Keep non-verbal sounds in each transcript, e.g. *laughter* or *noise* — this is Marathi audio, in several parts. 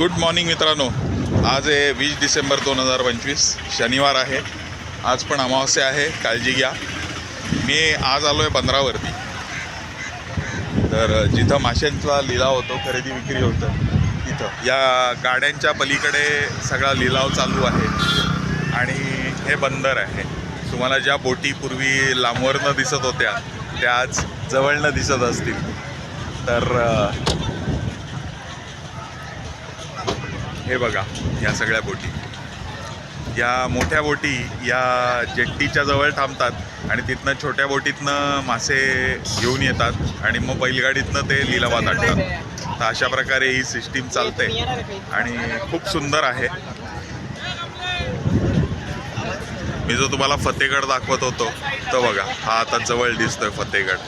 गुड मॉर्निंग मित्रांनो. आज आहे वीस डिसेंबर दोन हजार पंचवीस. शनिवार आहे. आज पण अमावस्या आहे. काळजी घ्या. मी आज आलो आहे बंदरावरती. तर जिथं माशांचा लिलाव होतो खरेदी विक्री होतं तिथं. या गाड्यांच्या पलीकडे सगळा लिलाव चालू आहे. आणि हे बंदर आहे. तुम्हाला ज्या बोटी पूर्वी लांबवरनं दिसत होत्या त्या आज जवळनं दिसत असतील. तर हे बघा या सगळ्या बोटी. या मोठ्या बोटी या जेट्टीच्या जवळ थांबतात आणि तिथनं छोट्या बोटीतनं मासे घेऊन येतात आणि मग बैलगाडीतनं ते लिलावात आणतात. तर अशा प्रकारे ही सिस्टीम चालते आणि खूप सुंदर आहे. मी जो तुम्हाला फतेगड दाखवत होतो तो बघा हा आता जवळ दिसतोय फतेगड.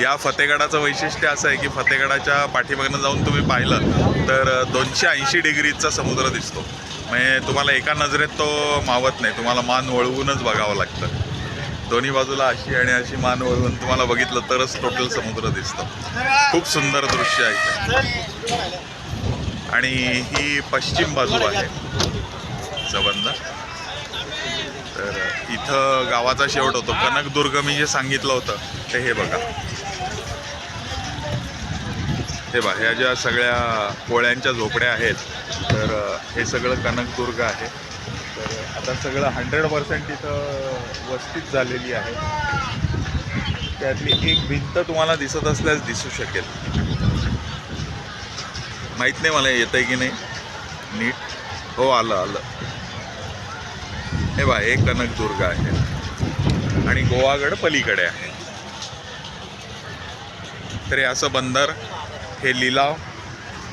या फतेगडाचं वैशिष्ट्य असं आहे की फतेगडाच्या पाठीमागनं जाऊन तुम्ही पाहिलं तर दोनशे ऐंशी डिग्रीचा समुद्र दिसतो. म्हणजे तुम्हाला एका नजरेत तो मावत नाही. तुम्हाला मान वळवूनच बघावं लागतं. दोन्ही बाजूला अशी आणि अशी मान वळवून तुम्हाला बघितलं तरच टोटल समुद्र दिसतं. खूप सुंदर दृश्य आहे आणि ही पश्चिम बाजू आहे. सबंध. तर इथं गावाचा शेवट होतो. कनकदुर्ग मी जे सांगितलं होतं ते हे बघा. हे बा ह्या ज्या सगळ्या पोळ्यांच्या झोपड्या आहेत तर हे सगळं कनकदुर्ग आहे. तर आता सगळं हंड्रेड पर्सेंट इथं वस्तीच झालेली आहे. त्यातली एक भिंत तुम्हाला दिसत असल्यास दिसू शकेल. माहीत नाही मला येतं की नाही. नीट. हो आलं आलं. हे बा हे कनकदुर्ग आहे. आणि गोवागड पलीकडे आहे. तरी असं बंदर हे लिलाव.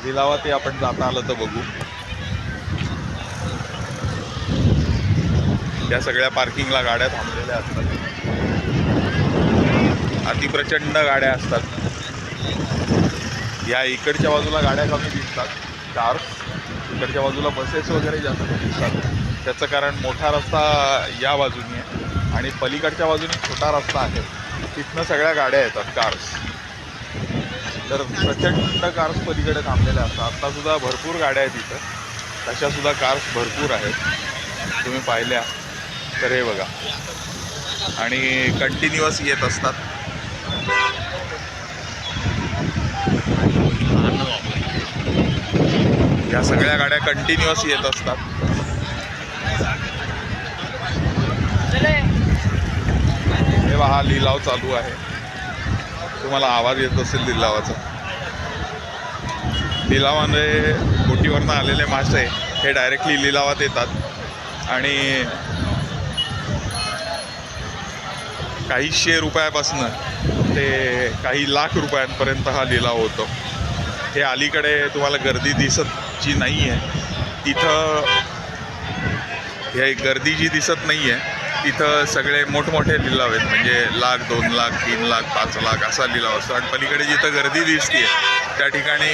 लिलावातही आपण जाता आलं तर बघू. या सगळ्या पार्किंगला गाड्या थांबलेल्या असतात. अतिप्रचंड गाड्या असतात. या इकडच्या बाजूला गाड्या कमी दिसतात. कार्स इकडच्या बाजूला बसेस वगैरे जास्त दिसतात. त्याचं कारण मोठा रस्ता या बाजूनी आहे. आणि पलीकडच्या बाजूने छोटा रस्ता आहे. तिथनं सगळ्या गाड्या येतात कार्स तर प्रचंड कार्स पलीकडे थांबलेल्या असतात. आत्तासुद्धा भरपूर गाड्या आहेत इथं. तशासुद्धा कार्स भरपूर आहेत. तुम्ही पाहिल्या. तर हे बघा. आणि कंटिन्युअस येत असतात. या सगळ्या गाड्या कंटिन्युअस येत असतात. हे हा लिलाव चालू आहे. तुम्हाला आवाज येत असेल लिलावाचा. लिलावामध्ये बोटीवरनं आलेले मासे हे डायरेक्टली लिलावात येतात. आणि काहीशे रुपयापासनं ते काही लाख रुपयांपर्यंत हा लिलाव होतो. हे अलीकडे तुम्हाला गर्दी दिसत जी नाही आहे तिथं हे गर्दी जी दिसत नाही आहे तिथं सगळे मोठमोठे लिलाव आहेत. म्हणजे लाख दोन लाख तीन लाख पाच लाख असा लिलाव असतो. आणि पलीकडे जिथं गर्दी दिसते त्या ठिकाणी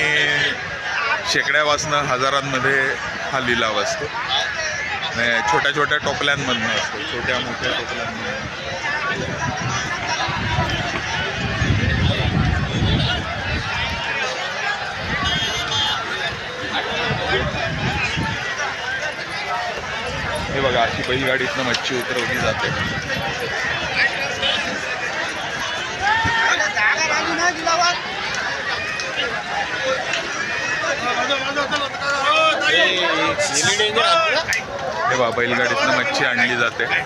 शेकड्यापासनं हजारांमध्ये हा लिलाव असतो. छोट्या छोट्या टोपल्यांमधनं असतो. छोट्या मोठ्या टोपल्यांमधनं हे बघा अशी बैलगाडीतनं मच्छी उतरवली जाते. हे बैलगाडीतनं मच्छी आणली जाते. हे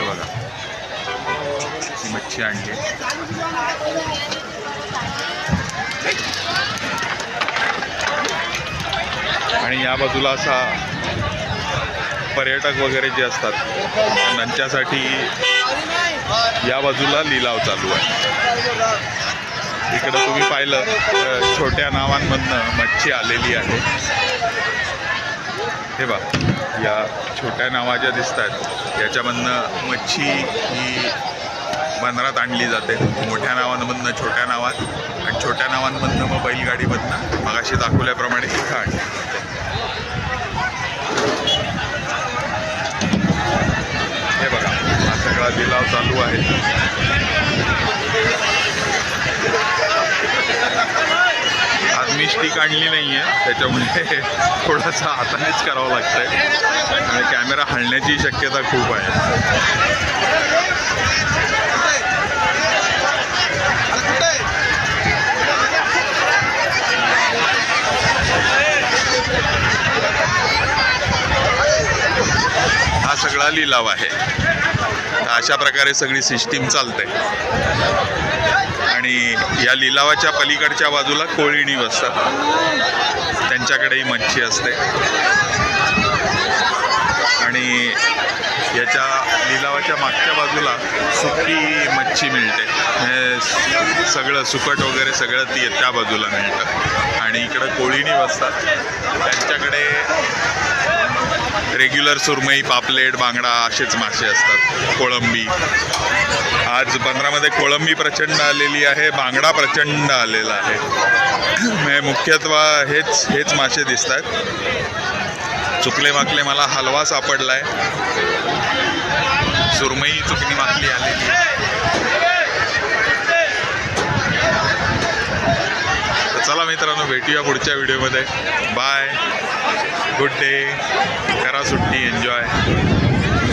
बघा. ही मच्छी आणली. आणि या बाजूला असा पर्यटक वगैरे जे असतात त्यांच्यासाठी या बाजूला लिलाव चालू आहे. इकडं तुम्ही पाहिलं तर छोट्या नावांमधनं मच्छी आलेली आहे. हे बा या छोट्या नावा ज्या दिसत आहेत याच्यामधनं मच्छी ही बंदरात आणली जाते. मोठ्या नावांमधनं छोट्या नावात आणि छोट्या नावांमधनं मग बैलगाडीमधनं. मगाशी दाखवल्याप्रमाणे इथं आणली जाते हे बघा हा सगळा लिलाव चालू आहे. स्टिक आणली नाही आहे त्याच्यामुळे *laughs* थोडासा हातानेच करावं लागतंय. आणि कॅमेरा हलण्याची शक्यता खूप आहे. हा सगळा लिलाव आहे. अशा प्रकारे सगळी सिस्टीम चालते. आणि या लिलावाच्या पलीकडच्या बाजूला कोळीणी बसतात त्यांच्याकडेही मच्छी असते. आणि याच्या लिलावाच्या मागच्या बाजूला सुकी मच्छी मिळते. हे सगळं सुकट वगैरे सगळं ती त्या बाजूला मिळतं. आणि इकडं कोळीणी बसतात त्यांच्याकडे रेग्युलर सुरमई पापलेट बांगडा असेच मासे असतात. कोळंबी. आज बंदरामध्ये कोळंबी प्रचंड आलेली आहे बांगडा प्रचंड आलेला आहे. म्हणजे मुख्यत्व हेच हेच मासे दिसत आहेत चुकले माकले मला हलवा सापडला आहे सुरमई चुकली माकली आलेली आहे. चला मित्रांनो भेटूया पुढच्या व्हिडिओमध्ये. बाय. गुड डे करा सुट्टी एन्जॉय.